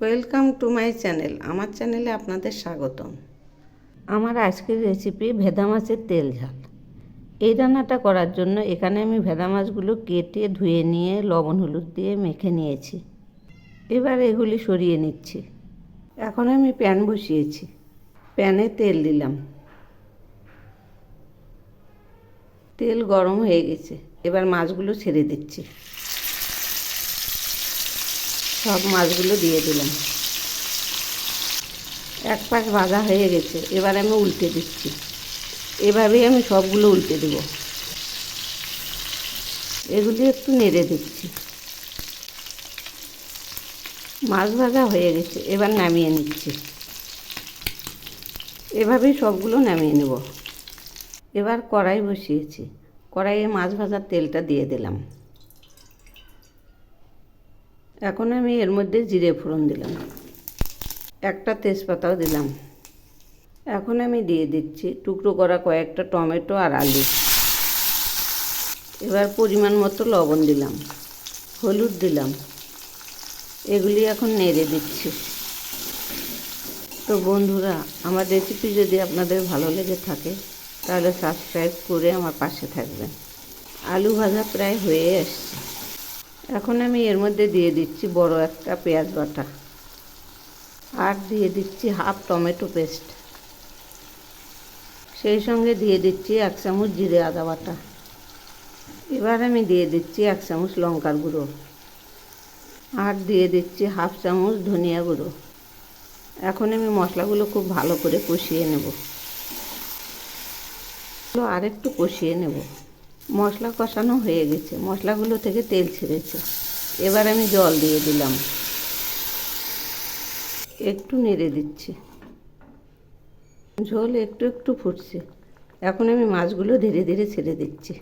Welcome to my channel আমার চ্যানেলে আপনাদের স্বাগতম। আমার আজকের রেসিপি ভেদা মাছের তেল ঝাল। এই রান্নাটা করার জন্য এখানে আমি ভেদা মাছগুলো কেটে ধুয়ে নিয়ে লবণ, হলুদ দিয়ে মেখে নিয়েছি। এবার এগুলি সরিয়ে নিচ্ছি। এখন আমি প্যান বসিয়েছি। প্যানে তেল দিলাম। তেল গরম হয়ে গেছে। এবার মাছগুলো ছেড়ে দিচ্ছি। সব মাছগুলো দিয়ে দিলাম। এক পাশ ভাজা হয়ে গেছে, এবার আমি উল্টে দিচ্ছি। এভাবেই আমি সবগুলো উল্টে দেব। এগুলি একটু নেড়ে দিচ্ছি। মাছ ভাজা হয়ে গেছে, এবার নামিয়ে নিচ্ছি। এভাবেই সবগুলো নামিয়ে নেব। এবার কড়াই বসিয়েছি। কড়াইয়ে মাছ ভাজার তেলটা দিয়ে দিলাম। এখন আমি এর মধ্যে জিরে ফোড়ন দিলাম। একটা তেজপাতাও দিলাম। এখন আমি দিয়ে দিচ্ছি টুকরো করা কয়েকটা টমেটো আর আলু। এবার পরিমাণ মতো লবণ দিলাম, হলুদ দিলাম। এগুলি এখন নেড়ে দিচ্ছি। তো বন্ধুরা, আমার রেসিপি যদি আপনাদের ভালো লেগে থাকে, তাহলে সাবস্ক্রাইব করে আমার পাশে থাকবেন। আলু ভাজা প্রায় হয়ে এসছে। এখন আমি এর মধ্যে দিয়ে দিচ্ছি বড় একটা পেঁয়াজ বাটা। আর দিয়ে দিচ্ছি হাফ টমেটো পেস্ট। সেই সঙ্গে দিয়ে দিচ্ছি এক চামচ জিরে আদা বাটা। এবার আমি দিয়ে দিচ্ছি এক চামচ লঙ্কার গুঁড়ো। আর দিয়ে দিচ্ছি হাফ চামচ ধনিয়া গুঁড়ো। এখন আমি মশলাগুলো খুব ভালো করে কষিয়ে নেব। আর একটু কষিয়ে নেব। মশলা কষানো হয়ে গেছে। মশলাগুলো থেকে তেল ছেড়েছে। এবার আমি জল দিয়ে দিলাম। একটু নেড়ে দিচ্ছি। ঝোল একটু একটু ফুটছে। এখন আমি মাছগুলো ধীরে ধীরে ছেড়ে দিচ্ছি।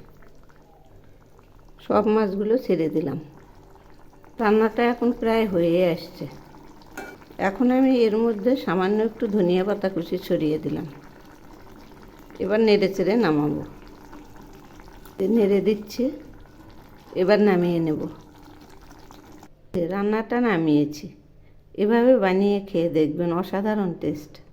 সব মাছগুলো ছেড়ে দিলাম। রান্নাটা এখন প্রায় হয়ে আসছে। এখন আমি এর মধ্যে সামান্য একটু ধনিয়া পাতা কুচি ছড়িয়ে দিলাম। এবার নেড়ে চেড়ে নামাবো। নেড়ে দিচ্ছে। এবার নামিয়ে নেব। রান্নাটা নামিয়েছি। এভাবে বানিয়ে খেয়ে দেখবেন অসাধারণ টেস্ট।